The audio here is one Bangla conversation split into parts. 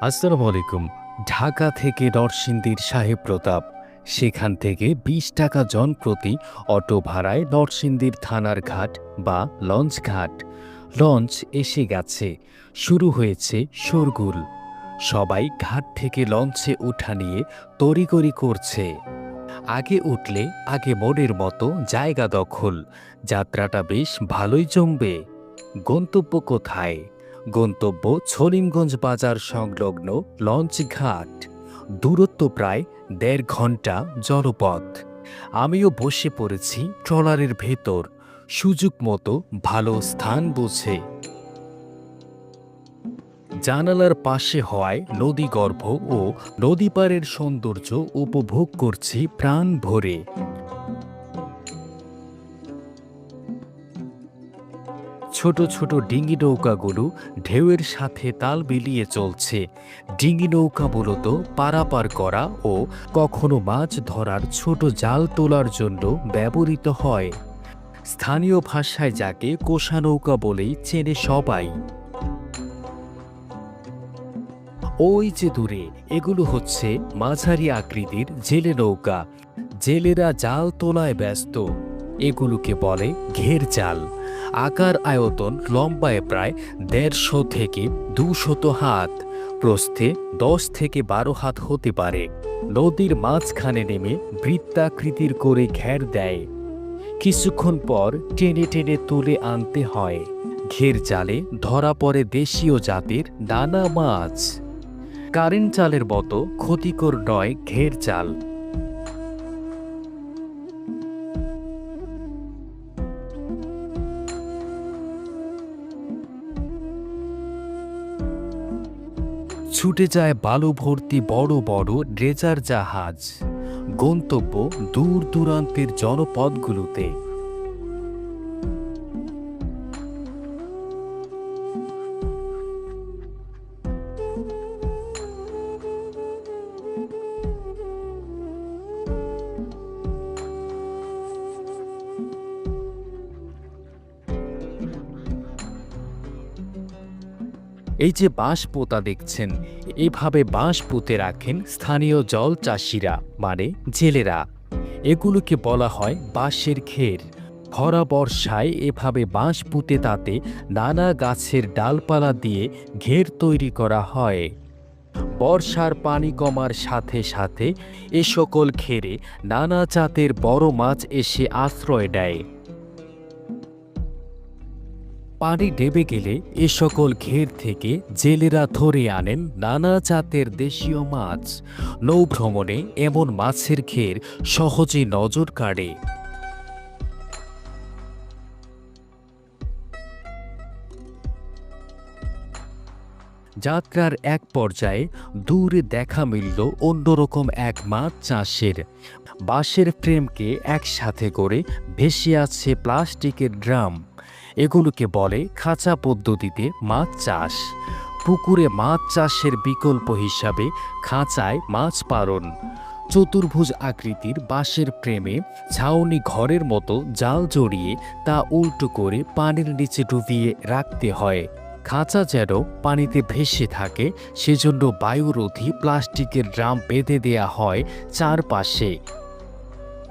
আসসালামু আলাইকুম। ঢাকা থেকে নরসিংদীর সাহেব প্রতাপ। সেখান থেকে বিশ টাকা জন প্রতি অটো ভাড়ায় নরসিংদীর থানার ঘাট বা লঞ্চ ঘাট। লঞ্চ এসে গেছে। শুরু হয়েছে শোরগুল। সবাই ঘাট থেকে লঞ্চে উঠা নিয়ে তড়িগড়ি করছে। আগে উঠলে আগে মনের মতো জায়গা দখল। যাত্রাটা বেশ ভালোই জমবে। গন্তব্য কোথায়? গন্তব্য ছলিমগঞ্জ বাজার সংলগ্ন লঞ্চ ঘাট। দূরত্ব প্রায় দেড় ঘণ্টা জলপথ। আমিও বসে পড়েছি ট্রলারের ভেতর। সুযোগ মতো ভালো স্থান বুঝে। জানালার পাশে হওয়ায় নদীগর্ভ ও নদীপাড়ের সৌন্দর্য উপভোগ করছি প্রাণ ভরে। ছোট ছোট ডিঙি নৌকাগুলো ঢেউয়ের সাথে তাল মিলিয়ে চলছে। ডিঙি নৌকা মূলত পারাপার করা ও কখনো মাছ ধরার ছোট জাল তোলার জন্য ব্যবহৃত হয়। স্থানীয় ভাষায় যাকে কোষা নৌকা বলেই চেনে সবাই। ওই যে দূরে, এগুলো হচ্ছে মাঝারি আকৃতির জেলে নৌকা। জেলেরা জাল তোলায় ব্যস্ত। এগুলোকে বলে ঘের জাল। আকার আয়তন লম্বায় প্রায় দেড়শো থেকে দুশত হাত। প্রস্থে দশ থেকে বারো হাত হতে পারে। নদীর মাঝখানে নেমে বৃত্তাকৃতির করে ঘের দেয়। কিছুক্ষণ পর টেনে টেনে তুলে আনতে হয়। ঘের জালে ধরা পড়ে দেশীয় জাতের নানা মাছ। কারেন্ট চালের মতো ক্ষতিকর নয় ঘের চাল। ছুটে যায় বালু ভর্তি বড় বড় ড্রেজার জাহাজ। গন্তব্য দূর দূরান্তের জনপদগুলোতে। এই যে বাঁশ পোতা দেখছেন, এভাবে বাঁশ পুঁতে রাখেন স্থানীয় জল চাষিরা মানে জেলেরা। এগুলোকে বলা হয় বাঁশের ঘের খরা বর্ষায় এভাবে বাঁশ পুঁতে তাতে নানা গাছের ডালপালা দিয়ে ঘের তৈরি করা হয়। বর্ষার পানি কমার সাথে সাথে এ সকল ঘেরে নানা জাতের বড় মাছ এসে আশ্রয় দেয়। পানি ডেবে গেলে এ সকল ঘের থেকে জেলেরা ধরে আনেন নানা জাতের দেশীয় মাছ। নৌভ্রমণে এমন মাছের ঘের সহজে নজর কাড়ে। যাত্রার এক পর্যায়ে দূরে দেখা মিলল অন্যরকম এক মাছ চাষের। বাঁশের ফ্রেমকে একসাথে করে ভেসে আছে প্লাস্টিকের ড্রাম। এগুলোকে বলে খাঁচা পদ্ধতিতে মাছ চাষ। পুকুরে মাছ চাষের বিকল্প হিসাবে খাঁচায় মাছ পালন চতুর্ভুজ আকৃতির বাঁশের প্রেমে ছাউনি ঘরের মতো জাল জড়িয়ে তা উল্টো করে পানির নিচে ডুবিয়ে রাখতে হয়। খাঁচা যেন পানিতে ভেসে থাকে, সেজন্য বায়ুরোধী প্লাস্টিকের ড্রাম বেঁধে দেয়া হয় চারপাশে।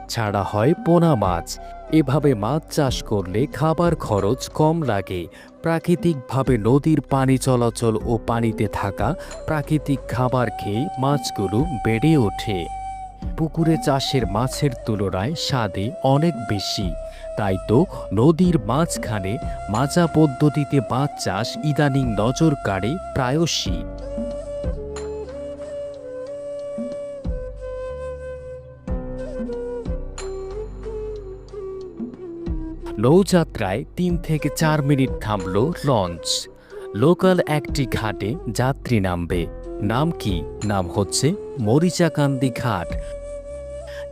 ছাড়া হয় পোনা মাছ। এভাবে মাছ চাষ করলে খাবার খরচ কম লাগে। প্রাকৃতিকভাবে নদীর পানি চলাচল ও পানিতে থাকা প্রাকৃতিক খাবার খেয়ে মাছগুলো বেড়ে ওঠে। পুকুরে চাষের মাছের তুলনায় স্বাদে অনেক বেশি। তাই তো নদীর মাঝখানে মাজা পদ্ধতিতে মাছ চাষ ইদানিং নজর কাড়ে প্রায়শই। নৌযাত্রায় তিন থেকে চার মিনিট থামল লঞ্চ। লোকাল একটি ঘাটে যাত্রী নামবে। নাম কি? নাম হচ্ছে মরিচাকান্দি ঘাট।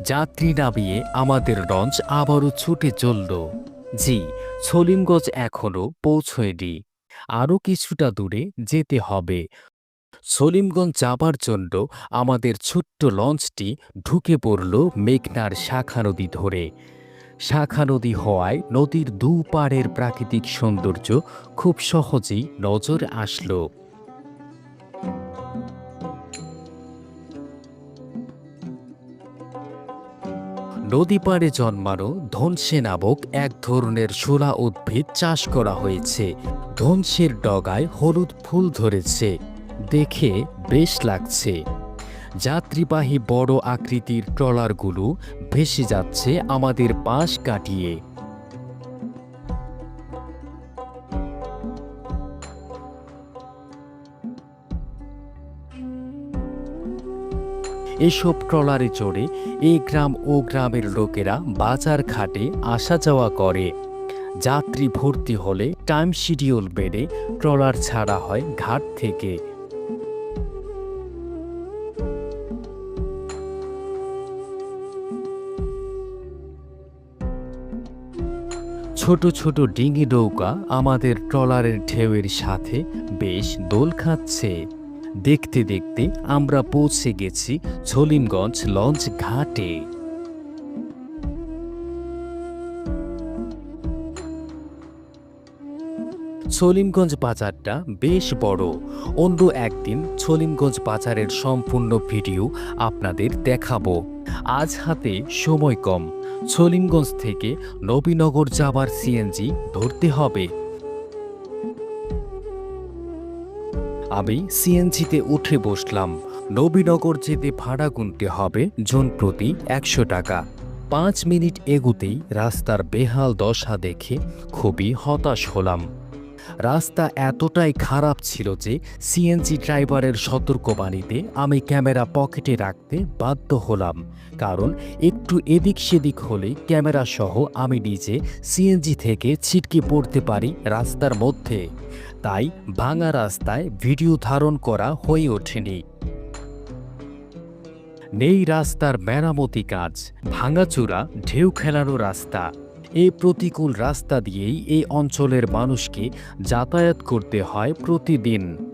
যাত্রী নামিয়ে আমাদের লঞ্চ আবারও ছুটে চলল। জি, সলিমগঞ্জ এখনও পৌঁছয়নি। আরও কিছুটা দূরে যেতে হবে। সলিমগঞ্জ যাবার জন্য আমাদের ছোট্ট লঞ্চটি ঢুকে পড়ল মেঘনার শাখা নদী ধরে। শাখা নদী হওয়ায় নদীর দুপারের প্রাকৃতিক সৌন্দর্য খুব সহজেই নজর আসল। নদী পাড়ে জন্মানো ধনসে নামক এক ধরনের সোলা উদ্ভিদ চাষ করা হয়েছে। ধনসের ডগায় হলুদ ফুল ধরেছে। দেখে বেশ লাগছে। যাত্রীবাহী বড় আকৃতির ট্রলারগুলো ভেসে যাচ্ছে আমাদের পাশ কাটিয়ে। এসব ট্রলারে চড়ে এই গ্রাম ও গ্রামের লোকেরা বাজার ঘাটে আসা যাওয়া করে। যাত্রী ভর্তি হলে টাইম শিডিউল বেড়ে ট্রলার ছাড়া হয় ঘাট থেকে। ছোট ছোট ডিঙি নৌকা আমাদের ট্রলারের ঢেউয়ের সাথে বেশ দোল খাচ্ছে। দেখতে দেখতে আমরা পৌঁছে গেছি ঝলিমগঞ্জ লঞ্চ ঘাটে। সলিমগঞ্জ বাজারটা বেশ বড়। অন্য একদিন সলিমগঞ্জ বাজারের সম্পূর্ণ ভিডিও আপনাদের দেখাবো। আজ হাতে সময় কম। সলিমগঞ্জ থেকে নবীনগর যাবার সিএনজি ধরতে হবে। আমি সিএনজিতে উঠে বসলাম। নবীনগর যেতে ভাড়া গুনতে হবে জন প্রতি একশো টাকা। পাঁচ মিনিট এগুতেই রাস্তার বেহাল দশা দেখে খুবই হতাশ হলাম। রাস্তা এতটাই খারাপ ছিল যে সিএনজি ড্রাইভারের সতর্কবাণীতে আমি ক্যামেরা পকেটে রাখতে বাধ্য হলাম। কারণ একটু এদিক সেদিক হলে ক্যামেরা সহ আমি নিজে সিএনজি থেকে ছিটকে পড়তে পারি রাস্তার মধ্যে। তাই ভাঙা রাস্তায় ভিডিও ধারণ করা হয়ে ওঠেনি। নেই রাস্তার মেরামতি কাজ, ভাঙাচুরা, ঢেউ খেলানো রাস্তা। এই প্রতিকূল রাস্তা দিয়েই এই অঞ্চলের মানুষকে যাতায়াত করতে হয় প্রতিদিন।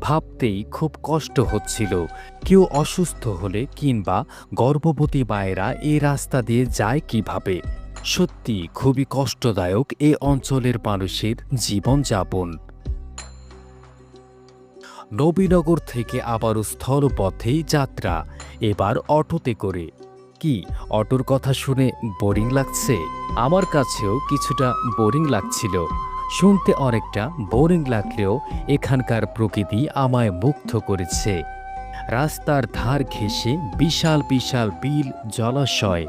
ভাবতেই খুব কষ্ট হচ্ছিল। কেউ অসুস্থ হলে কিংবা গর্ভবতী মায়েরা এই রাস্তা দিয়ে যায় কীভাবে? সত্যি খুবই কষ্টদায়ক এই অঞ্চলের মানুষের জীবনযাপন। নবীনগর থেকে আবারও স্থলপথেই যাত্রা। এবার অটোতে করে। কি অটোর কথা শুনে বোরিং লাগছে? আমার কাছেও কিছুটা বোরিং লাগছিল। শুনতে অনেকটা বোরিং লাগলেও এখানকার প্রকৃতি আমায় মুগ্ধ করেছে। রাস্তার ধার ঘেঁষে বিশাল বিশাল বিল জলাশয়।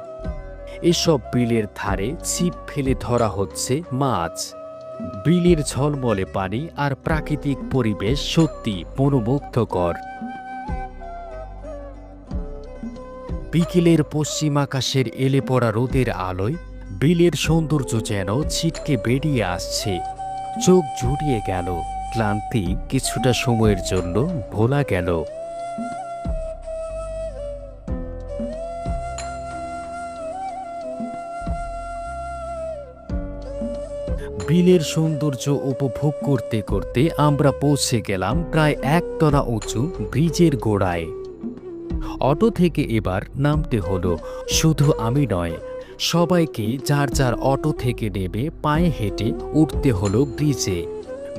এসব বিলের ধারে ছিপ ফেলে ধরা হচ্ছে মাছ। বিলের ঝলমলে পানি আর প্রাকৃতিক পরিবেশ সত্যি মনোমুগ্ধকর। বিকেলের পশ্চিম আকাশের এলে পড়া রোদের আলোয় বিলের সৌন্দর্য যেন ছিটকে বেরিয়ে আসছে। চোখ জুড়িয়ে গেল, ক্লান্তি কিছুটা সময়ের জন্য ভোলা গেল। বিলের সৌন্দর্য উপভোগ করতে করতে আমরা পৌঁছে গেলাম প্রায় একতলা উঁচু ব্রিজের গোড়ায়। অটো থেকে এবার নামতে হলো। শুধু আমি নয়, সবাইকে যার যার অটো থেকে নেমে পায়ে হেঁটে উঠতে হলো ব্রিজে।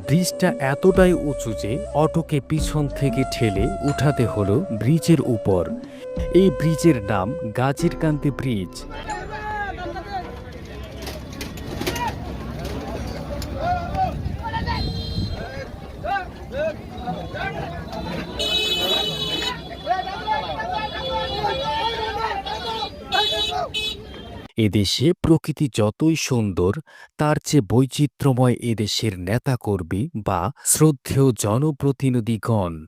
ব্রিজটা এতটাই উঁচু যে অটোকে পিছন থেকে ঠেলে উঠাতে হলো ব্রিজের উপর। এই ব্রিজের নাম গাজীরকান্তি ব্রিজ। এদেশে প্রকৃতি যতই সুন্দর, তার চেয়ে বৈচিত্র্যময় এদেশের নেতাকর্মী বা শ্রদ্ধেয় জনপ্রতিনিধিগণ।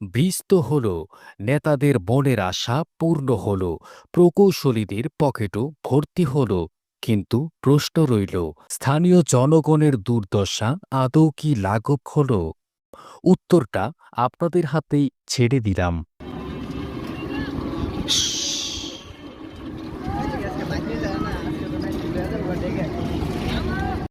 ব্রিজ তো হল, নেতাদের মনের আশা পূর্ণ হল, প্রকৌশলীদের পকেটও ভর্তি হল। কিন্তু প্রশ্ন রইল, স্থানীয় জনগণের দুর্দশা আদৌ কি লাঘব হল? উত্তরটা আপনাদের হাতেই ছেড়ে দিলাম।